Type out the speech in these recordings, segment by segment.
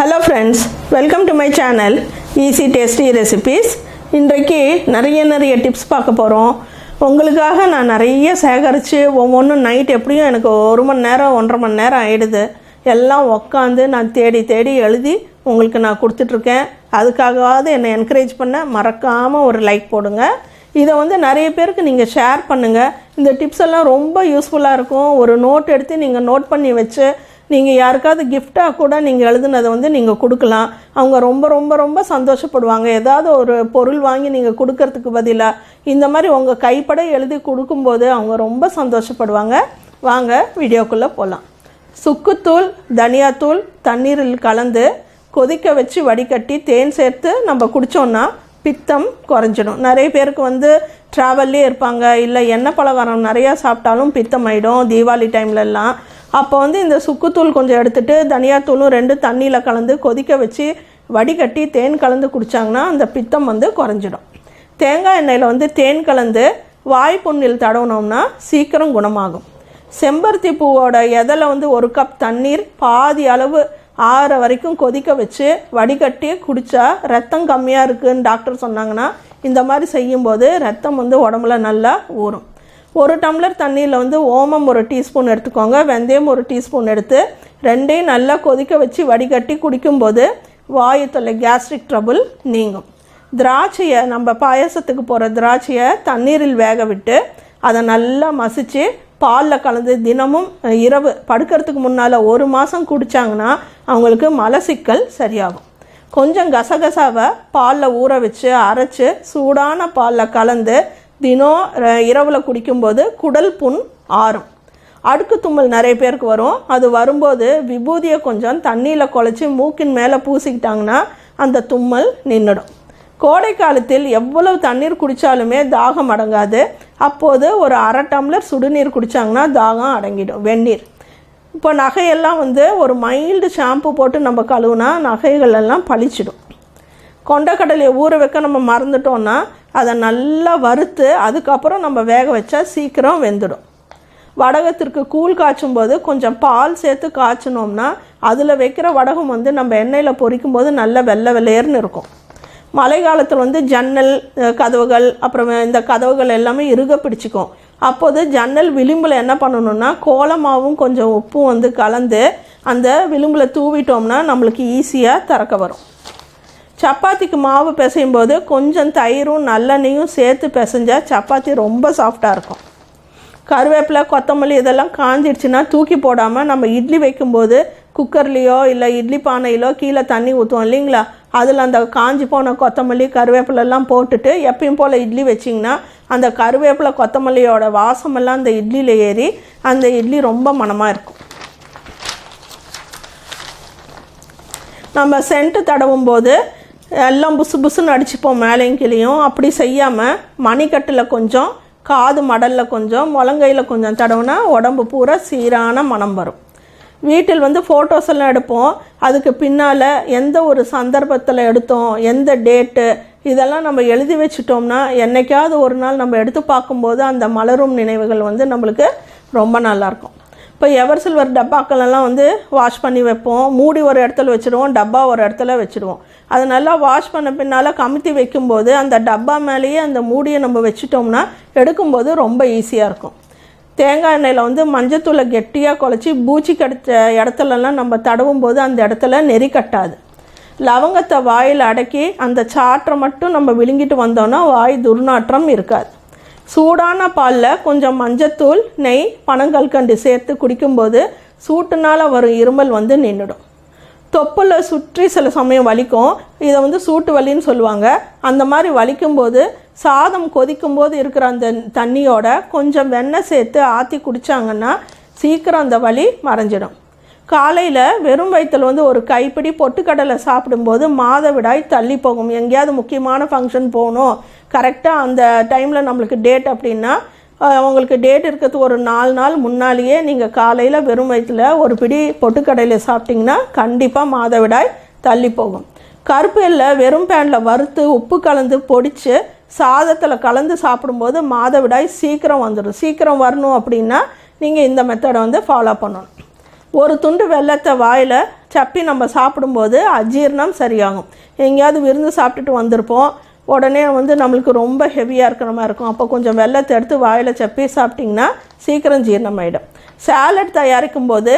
Hello friends welcome to my channel easy tasty recipes இன்றைக்கு நிறைய நிறைய டிப்ஸ் பார்க்க போகிறோம் உங்களுக்காக நான் நிறைய சேகரித்து ஒவ்வொன்றும் நைட் எப்படியும் எனக்கு ஒரு மணி நேரம் ஒன்றரை மணி நேரம் ஆகிடுது எல்லாம் உக்காந்து நான் தேடி தேடி எழுதி உங்களுக்கு நான் கொடுத்துட்ருக்கேன் அதுக்காகவாவது என்னை என்கரேஜ் பண்ண மறக்காமல் ஒரு லைக் போடுங்க. இதை வந்து நிறைய பேருக்கு நீங்கள் ஷேர் பண்ணுங்கள் இந்த டிப்ஸ் எல்லாம் ரொம்ப யூஸ்ஃபுல்லாக இருக்கும். ஒரு நோட் எடுத்து நீங்கள் நோட் பண்ணி வச்சு நீங்கள் யாருக்காவது கிஃப்டாக கூட நீங்கள் எழுதுனதை வந்து நீங்கள் கொடுக்கலாம். அவங்க ரொம்ப ரொம்ப ரொம்ப சந்தோஷப்படுவாங்க. ஏதாவது ஒரு பொருள் வாங்கி நீங்கள் கொடுக்கறதுக்கு பதிலாக இந்த மாதிரி உங்கள் கைப்பட எழுதி கொடுக்கும்போது அவங்க ரொம்ப சந்தோஷப்படுவாங்க. வாங்க வீடியோக்குள்ளே போகலாம் சுக்குத்தூள் தனியாத்தூள் தண்ணீரில் கலந்து கொதிக்க வச்சு வடிகட்டி தேன் சேர்த்து நம்ம குடித்தோன்னா பித்தம் குறைஞ்சிடும். நிறைய பேருக்கு வந்து ட்ராவல்லே இருப்பாங்க. இல்லை எண்ணெய் பலகாரம் நிறையா சாப்பிட்டாலும் பித்தம் ஆகிடும் தீபாவளி டைம்லலாம் அப்போ வந்து இந்த சுக்குத்தூள் கொஞ்சம் எடுத்துட்டு தனியாத்தூளும் ரெண்டு தண்ணியில் கலந்து கொதிக்க வச்சு வடிகட்டி தேன் கலந்து குடித்தாங்கன்னா அந்த பித்தம் வந்து குறைஞ்சிடும். தேங்காய் எண்ணெயில் வந்து தேன் கலந்து வாய் புண்ணில் தடவுனோம்னா சீக்கிரம் குணமாகும். செம்பருத்தி பூவோட எதில் வந்து ஒரு கப் தண்ணீர் பாதி அளவு ஆற வரைக்கும் கொதிக்க வச்சு வடிகட்டி குடித்தா ரத்தம் கம்மியாக இருக்குன்னு டாக்டர் சொன்னாங்கன்னா இந்த மாதிரி செய்யும்போது ரத்தம் வந்து உடம்புல நல்லா ஊறும். ஒரு டம்ளர் தண்ணியில் வந்து ஓமம் ஒரு டீஸ்பூன் எடுத்துக்கோங்க வெந்தயம் ஒரு டீஸ்பூன் எடுத்து ரெண்டையும் நல்லா கொதிக்க வச்சு வடிகட்டி குடிக்கும்போது வாயு தொல்லை கேஸ்ட்ரிக் ட்ரபுள் நீங்கும். திராட்சையை நம்ம பாயசத்துக்கு போகிற திராட்சையை தண்ணீரில் வேக விட்டு அதை நல்லா மசித்து பாலில் கலந்து தினமும் இரவு படுக்கிறதுக்கு முன்னால் ஒரு மாதம் குடித்தாங்கன்னா அவங்களுக்கு மலசிக்கல் சரியாகும். கொஞ்சம் கசகசாவை பாலில் ஊற வச்சு அரைச்சி சூடான பாலில் கலந்து தினம் இரவில் குடிக்கும்போது குடல் புண் ஆறும். அடுக்கு தும்மல் நிறைய பேருக்கு வரும். அது வரும்போது விபூதியை கொஞ்சம் தண்ணியில் குழச்சி மூக்கின் மேலே பூசிக்கிட்டாங்கன்னா அந்த தும்மல் நின்றுடும் கோடை காலத்தில் எவ்வளவு தண்ணீர் குடித்தாலுமே தாகம் அடங்காது. அப்போது ஒரு அரை டம்ளர் சுடுநீர் குடித்தாங்கன்னா தாகம் அடங்கிடும் வெந்நீர். இப்போ நகையெல்லாம் வந்து ஒரு மைல்டு ஷாம்பு போட்டு நம்ம கழுவுனா நகைகள் எல்லாம் பளிச்சிடும். கொண்டக்கடலையை ஊற வைக்க நம்ம மறந்துட்டோம்னா அதை நல்லா வறுத்து அதுக்கப்புறம் நம்ம வேக வச்சா சீக்கிரம் வெந்துடும். வடகத்திற்கு கூழ் காய்ச்சும் போது கொஞ்சம் பால் சேர்த்து காய்ச்சினோம்னா அதில் வைக்கிற வடகம் வந்து நம்ம எண்ணெயில் பொரிக்கும் போது நல்ல வெள்ளை வெள்ளையர்னு இருக்கும். மழை காலத்தில் வந்து ஜன்னல் கதவுகள் அப்புறம் இந்த கதவுகள் எல்லாமே இறுக பிடிச்சிக்கும். அப்போது ஜன்னல் விளிம்பில் என்ன பண்ணணும்னா கோலமாவும் கொஞ்சம் உப்பும் வந்து கலந்து அந்த விளிம்பில் தூவிட்டோம்னா நம்மளுக்கு ஈஸியாக திறக்க வரும். சப்பாத்திக்கு மாவு பிசையும் போது கொஞ்சம் தயிரும் நல்லெண்ணையும் சேர்த்து பிசைஞ்சால் சப்பாத்தி ரொம்ப சாஃப்டாக இருக்கும். கருவேப்பிலை கொத்தமல்லி இதெல்லாம் காஞ்சிடுச்சுன்னா தூக்கி போடாமல் நம்ம இட்லி வைக்கும்போது குக்கர்லேயோ இல்லை இட்லி பானையிலோ கீழே தண்ணி ஊற்றுவோம் இல்லைங்களா? அதில் அந்த காஞ்சி போன கொத்தமல்லி கருவேப்பிலெல்லாம் போட்டுட்டு எப்பயும் போல் இட்லி வச்சிங்கன்னா அந்த கருவேப்பிலை கொத்தமல்லியோட வாசமெல்லாம் அந்த இட்லியில் ஏறி அந்த இட்லி ரொம்ப மனமாக இருக்கும். நம்ம சென்ட்டு தடவும் போது எல்லாம் புசு புசுன்னு அடிச்சுப்போம் மேலேயும் கீழேயும். அப்படி செய்யாமல் மணிக்கட்டில் கொஞ்சம் காது மடலில் கொஞ்சம் முழங்கையில் கொஞ்சம் தடவுனா உடம்பு பூரா சீரான மனம் வரும். வீட்டில் வந்து ஃபோட்டோஸ் எல்லாம் எடுப்போம். அதுக்கு பின்னால் எந்த ஒரு சந்தர்ப்பத்தில் எடுத்தோம் எந்த டேட்டு இதெல்லாம் நம்ம எழுதி வச்சிட்டோம்னா என்னைக்காவது ஒரு நாள் நம்ம எடுத்து பார்க்கும்போது அந்த மலரும் நினைவுகள் வந்து நம்மளுக்கு ரொம்ப நல்லாயிருக்கும் இப்போ எவர் சில்வர் டப்பாக்கள் எல்லாம் வந்து வாஷ் பண்ணி வைப்போம். மூடி ஒரு இடத்துல வச்சுருவோம் டப்பா ஒரு இடத்துல வச்சுருவோம். அதை நல்லா வாஷ் பண்ண பின்னால் கமுத்தி வைக்கும்போது அந்த டப்பா மேலேயே அந்த மூடியை நம்ம வச்சுட்டோம்னா எடுக்கும்போது ரொம்ப ஈஸியாக இருக்கும். தேங்காய் எண்ணெயில் வந்து மஞ்சத்தூளை கெட்டியாக குழச்சி பூச்சி கடித்த இடத்துலலாம் நம்ம தடவும் போது அந்த இடத்துல நெறி கட்டாது. லவங்கத்தை வாயில் அடக்கி அந்த சாற்றை மட்டும் நம்ம விழுங்கிட்டு வந்தோம்னா வாய் துர்நாற்றம் இருக்காது. சூடான பாலில் கொஞ்சம் மஞ்சத்தூள் நெய் பனங்கல்கண்டு சேர்த்து குடிக்கும்போது சூட்டுனால் வரும் இருமல் வந்து நின்றுடும் தொப்புல சுற்றி சில சமயம் வலிக்கும். இதை வந்து சூட்டு வலின்னு சொல்லுவாங்க. அந்த மாதிரி வலிக்கும்போது சாதம் கொதிக்கும் போது இருக்கிற அந்த தண்ணியோட கொஞ்சம் வெண்ணெய் சேர்த்து ஆற்றி குடித்தாங்கன்னா சீக்கிரம் அந்த வலி மறைஞ்சிடும். காலையில் வெறும் வயிற்றில் வந்து ஒரு கைப்பிடி பொட்டுக்கடலை சாப்பிடும்போது மாதவிடாய் தள்ளி போகும். எங்கேயாவது முக்கியமான ஃபங்க்ஷன் போகணும். கரெக்டாக அந்த டைமில் நம்மளுக்கு டேட் அப்படின்னா உங்களுக்கு டேட் இருக்கிறதுக்கு ஒரு நாலு நாள் முன்னாலேயே நீங்கள் காலையில் வெறும் வயிற்றில் ஒரு பிடி பொட்டுக்கடையில் சாப்பிட்டிங்கன்னா கண்டிப்பாக மாதவிடாய் தள்ளி போகும். கருப்பு இல்லை வெறும் பேனில் வறுத்து உப்பு கலந்து பொடிச்சு சாதத்தில் கலந்து சாப்பிடும்போது மாதவிடாய் சீக்கிரம் வந்துடும் சீக்கிரம் வரணும் அப்படின்னா நீங்கள் இந்த மெத்தடை வந்து ஃபாலோ பண்ணணும். ஒரு துண்டு வெள்ளத்தை வாயில் சப்பி நம்ம சாப்பிடும்போது அஜீரணம் சரியாகும். எங்கேயாவது விருந்து சாப்பிட்டுட்டு வந்திருப்போம். உடனே வந்து நம்மளுக்கு ரொம்ப ஹெவியாக இருக்கிற மாதிரி இருக்கும். அப்போ கொஞ்சம் வெள்ளத்தை எடுத்து வாயில் சப்பி சாப்பிட்டிங்கன்னா சீக்கிரம் ஜீரணமாயிடும் சாலட் தயாரிக்கும் போது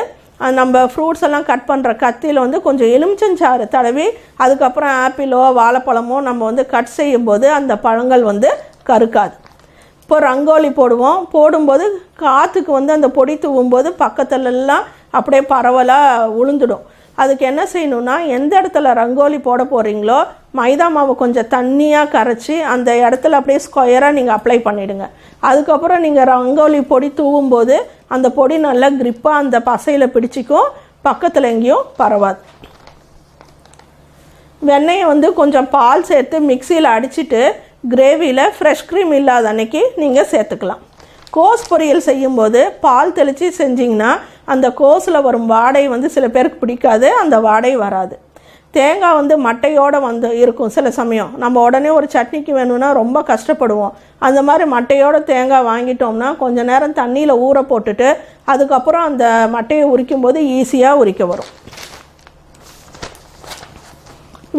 நம்ம ஃப்ரூட்ஸ் எல்லாம் கட் பண்ணுற கத்தியில் வந்து கொஞ்சம் எலுமிச்சஞ்சாறு தடவி அதுக்கப்புறம் ஆப்பிளோ வாழைப்பழமோ நம்ம வந்து கட் செய்யும்போது அந்த பழங்கள் வந்து கருக்காது. இப்போ ரங்கோலி போடுவோம். போடும்போது காற்றுக்கு வந்து அந்த பொடி தூவும்போது பக்கத்துலலாம் அப்படியே பரவலாக உளுந்துடும். அதுக்கு என்ன செய்யணும்னா எந்த இடத்துல ரங்கோலி போட போகிறீங்களோ மைதா மாவு கொஞ்சம் தண்ணியாக கரைச்சி அந்த இடத்துல அப்படியே ஸ்கொயராக நீங்கள் அப்ளை பண்ணிவிடுங்க அதுக்கப்புறம் நீங்கள் ரங்கோலி பொடி தூவும்போது அந்த பொடி நல்லா க்ரிப்பாக அந்த பசையில் பிடிச்சிக்கும் பக்கத்தில் எங்கேயும் பரவாது. வெண்ணெயை வந்து கொஞ்சம் பால் சேர்த்து மிக்சியில் அடிச்சிட்டு கிரேவியில் ஃப்ரெஷ் க்ரீம் இல்லாத அன்னைக்கு நீங்கள் சேர்த்துக்கலாம். கோஸ் பொரியல் செய்யும்போது பால் தெளித்து செஞ்சிங்கன்னா அந்த கோஸில் வரும் வாடை வந்து சில பேருக்கு பிடிக்காது அந்த வாடை வராது. தேங்காய் வந்து மட்டையோடு வந்து இருக்கும் சில சமயம். நம்ம உடனே ஒரு சட்னிக்கு வேணும்னா ரொம்ப கஷ்டப்படுவோம். அந்த மாதிரி மட்டையோட தேங்காய் வாங்கிட்டோம்னா கொஞ்ச நேரம் தண்ணியில் ஊற போட்டுட்டு அதுக்கப்புறம் அந்த மட்டையை உரிக்கும் போது ஈஸியாக உரிக்க வரும்.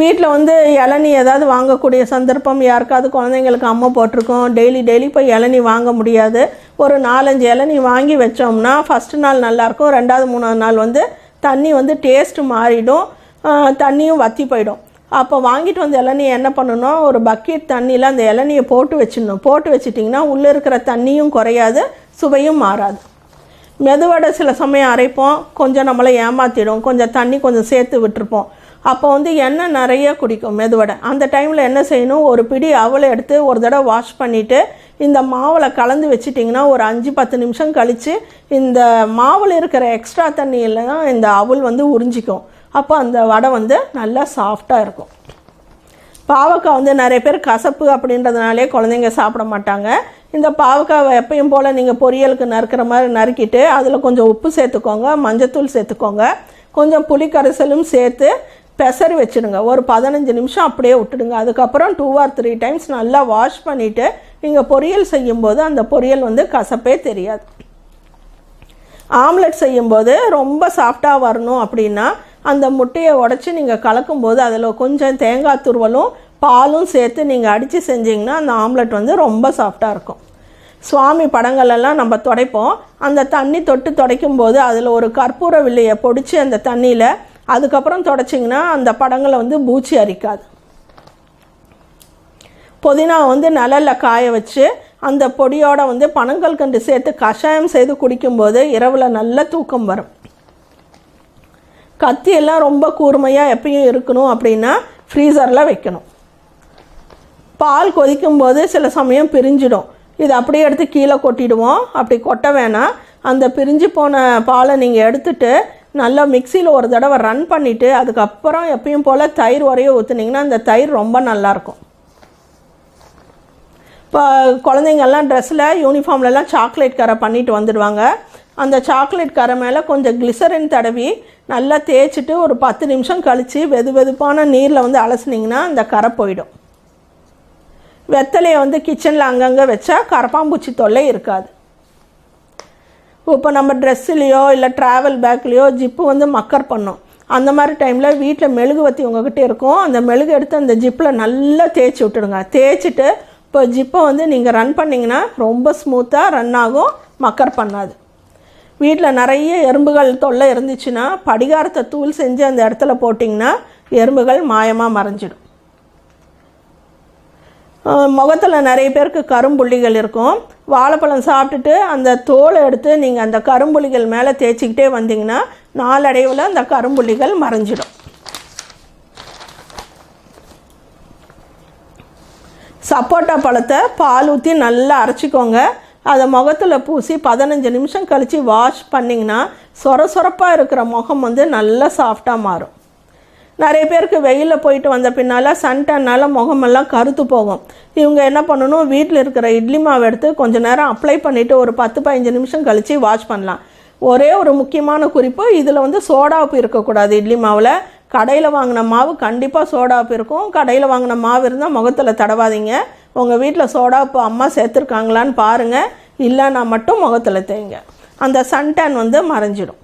வீட்டில் வந்து இளநி ஏதாவது வாங்கக்கூடிய சந்தர்ப்பம் யாருக்காவது குழந்தைங்களுக்கு அம்மா போட்டிருக்கோம் டெய்லி டெய்லி போய் இளநீ வாங்க முடியாது. ஒரு நாலஞ்சு இளநீ வாங்கி வச்சோம்னா ஃபஸ்ட்டு நாள் நல்லாயிருக்கும். ரெண்டாவது மூணாவது நாள் வந்து தண்ணி வந்து டேஸ்ட்டு மாறிடும். தண்ணியும் வற்றி போயிடும். அப்போ வாங்கிட்டு வந்த இளநியை என்ன பண்ணணும்? ஒரு பக்கெட் தண்ணியில் அந்த இளநியை போட்டு வச்சிடணும். போட்டு வச்சிட்டிங்கன்னா உள்ளே இருக்கிற தண்ணியும் குறையாது சுவையும் மாறாது. மெதுவடை சில சமயம் அரைப்போம். கொஞ்சம் நம்மளை ஏமாற்றிடும் கொஞ்சம் தண்ணி கொஞ்சம் சேர்த்து விட்டுருப்போம். அப்போ வந்து எண்ணெய் நிறைய குடிக்கும் மெதுவடை. அந்த டைமில் என்ன செய்யணும்? ஒரு பிடி அவளை எடுத்து ஒரு தடவை வாஷ் பண்ணிவிட்டு இந்த மாவில் கலந்து வச்சிட்டிங்கன்னா ஒரு அஞ்சு பத்து நிமிஷம் கழித்து இந்த மாவில் இருக்கிற எக்ஸ்ட்ரா தண்ணியில் தான் இந்த அவல் வந்து உறிஞ்சிக்கும். அப்போ அந்த வடை வந்து நல்லா சாஃப்டாக இருக்கும். பாவக்காய் வந்து நிறைய பேர் கசப்பு அப்படின்றதுனாலே குழந்தைங்க சாப்பிட மாட்டாங்க. இந்த பாவக்காவை எப்பயும் போல் நீங்கள் பொரியலுக்கு நறுக்கிற மாதிரி நறுக்கிட்டு அதில் கொஞ்சம் உப்பு சேர்த்துக்கோங்க மஞ்சத்தூள் சேர்த்துக்கோங்க. கொஞ்சம் புளி கரைசலும் சேர்த்து பெசரி வச்சுடுங்க. ஒரு பதினஞ்சு நிமிஷம் அப்படியே விட்டுடுங்க. அதுக்கப்புறம் டூ ஆர் த்ரீ டைம்ஸ் நல்லா வாஷ் பண்ணிவிட்டு நீங்கள் பொரியல் செய்யும்போது அந்த பொரியல் வந்து கசப்பே தெரியாது. ஆம்லெட் செய்யும்போது ரொம்ப சாஃப்டாக வரணும் அப்படின்னா அந்த முட்டையை உடச்சி நீங்கள் கலக்கும்போது அதில் கொஞ்சம் தேங்காய் துருவலும் பாலும் சேர்த்து நீங்கள் அடித்து செஞ்சீங்கன்னா அந்த ஆம்லெட் வந்து ரொம்ப சாஃப்டாக இருக்கும். சுவாமி படங்களெல்லாம் நம்ம துடைப்போம். அந்த தண்ணி தொட்டு துடைக்கும் போது அதில் ஒரு கற்பூர வில்லையை பொடிச்சு அந்த தண்ணியில் அதுக்கப்புறம் துடைச்சிங்கன்னா அந்த படங்களை வந்து பூச்சி அரிக்காது. புதினா வந்து நிழலில் காய வச்சு அந்த பொடியோட வந்து பனங்கல்கண்டு சேர்த்து கஷாயம் செய்து குடிக்கும்போது இரவில் நல்ல தூக்கம் வரும். கத்தி எல்லாம் ரொம்ப கூர்மையாக எப்பயும் இருக்கணும் அப்படின்னா ஃப்ரீசரில் வைக்கணும். பால் கொதிக்கும்போது சில சமயம் பிரிஞ்சிடும். இது அப்படியே எடுத்து கீழே கொட்டிடுவோம். அப்படி கொட்ட வேணாம். அந்த பிரிஞ்சு போன பாலை நீங்கள் எடுத்துட்டு நல்லா மிக்சியில் ஒரு தடவை ரன் பண்ணிவிட்டு அதுக்கப்புறம் எப்பயும் போல் தயிர் வரைய ஊற்றுனீங்கன்னா அந்த தயிர் ரொம்ப நல்லாயிருக்கும் இப்போ குழந்தைங்கள்லாம் ட்ரெஸ்ஸில் யூனிஃபார்ம்லலாம் சாக்லேட் கரை பண்ணிட்டு வந்துடுவாங்க. அந்த சாக்லேட் கரை மேலே கொஞ்சம் கிளிசரின் தடவி நல்லா தேய்ச்சிட்டு ஒரு பத்து நிமிஷம் கழித்து வெது வெதுப்பான நீரில் வந்து அலசுனீங்கன்னா அந்த கரை போயிடும். வெத்தலையை வந்து கிச்சனில் அங்கங்கே வச்சா கரப்பாம்பூச்சி தொல்லை இருக்காது. இப்போ நம்ம ட்ரெஸ்ஸுலேயோ இல்லை ட்ராவல் பேக்லேயோ ஜிப்பு வந்து மக்கர் பண்ணும். அந்த மாதிரி டைமில் வீட்டில் மெழுகுவத்தி உங்ககிட்ட இருக்கும். அந்த மெழுகு எடுத்து அந்த ஜிப்பில் நல்லா தேய்ச்சி விட்டுடுங்க. தேய்ச்சிட்டு இப்போ ஜிப்பை வந்து நீங்கள் ரன் பண்ணிங்கன்னா ரொம்ப ஸ்மூத்தாக ரன் ஆகும். மக்கர் பண்ணாது. வீட்டில் நிறைய எறும்புகள் தொல்லை இருந்துச்சுன்னா படிகாரத்தை தூள் செஞ்சு அந்த இடத்துல போட்டிங்கன்னா எறும்புகள் மாயமாக மறைஞ்சிடும். முகத்தில் நிறைய பேருக்கு கரும்புள்ளிகள் இருக்கும். வாழைப்பழம் சாப்பிட்டுட்டு அந்த தோலை எடுத்து நீங்கள் அந்த கரும்புள்ளிகள் மேலே தேய்ச்சிக்கிட்டே வந்தீங்கன்னா நாளடைவில் அந்த கரும்புள்ளிகள் மறைஞ்சிடும். சப்போட்டா பழத்தை பால் ஊற்றி நல்லா அரைச்சிக்கோங்க. அதை முகத்தில் பூசி பதினஞ்சு நிமிஷம் கழித்து வாஷ் பண்ணிங்கன்னா சொர சொரப்பாக இருக்கிற முகம் வந்து நல்லா சாஃப்டாக மாறும். நிறைய பேருக்கு வெயிலில் போயிட்டு வந்த பின்னால் சன்டன்னால் முகமெல்லாம் கருத்து போகும். இவங்க என்ன பண்ணணும்? வீட்டில் இருக்கிற இட்லி மாவு எடுத்து கொஞ்சம் நேரம் அப்ளை பண்ணிவிட்டு ஒரு பத்து பதினஞ்சு நிமிஷம் கழித்து வாஷ் பண்ணலாம். ஒரே ஒரு முக்கியமான குறிப்பு இதில் வந்து சோடாப்பு இருக்கக்கூடாது இட்லி மாவில். கடையில் வாங்கின மாவு கண்டிப்பாக சோடாப்பு இருக்கும். கடையில் வாங்கின மாவு இருந்தால் முகத்தில் தடவாதீங்க. உங்கள் வீட்டில் சோடாப்பு அம்மா சேர்த்துருக்காங்களான்னு பாருங்கள் இல்லைன்னா மட்டும் முகத்தில் தேங்க அந்த சன்டேன் வந்து மறைஞ்சிடும்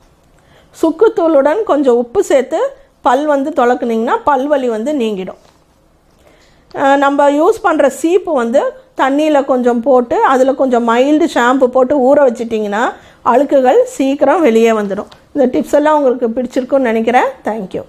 சுக்குத்தூளுடன் கொஞ்சம் உப்பு சேர்த்து பல் வந்து துலக்குனிங்கன்னா பல்வலி வந்து நீங்கிடும். நம்ம யூஸ் பண்ணுற சீப்பு வந்து தண்ணியில் கொஞ்சம் போட்டு அதில் கொஞ்சம் மைல்டு ஷாம்பு போட்டு ஊற வச்சிட்டிங்கன்னா அழுக்குகள் சீக்கிரம் வெளியே வந்துடும் இந்த டிப்ஸ் எல்லாம் உங்களுக்கு பிடிச்சிருக்குன்னு நினைக்கிறேன். தேங்க்யூ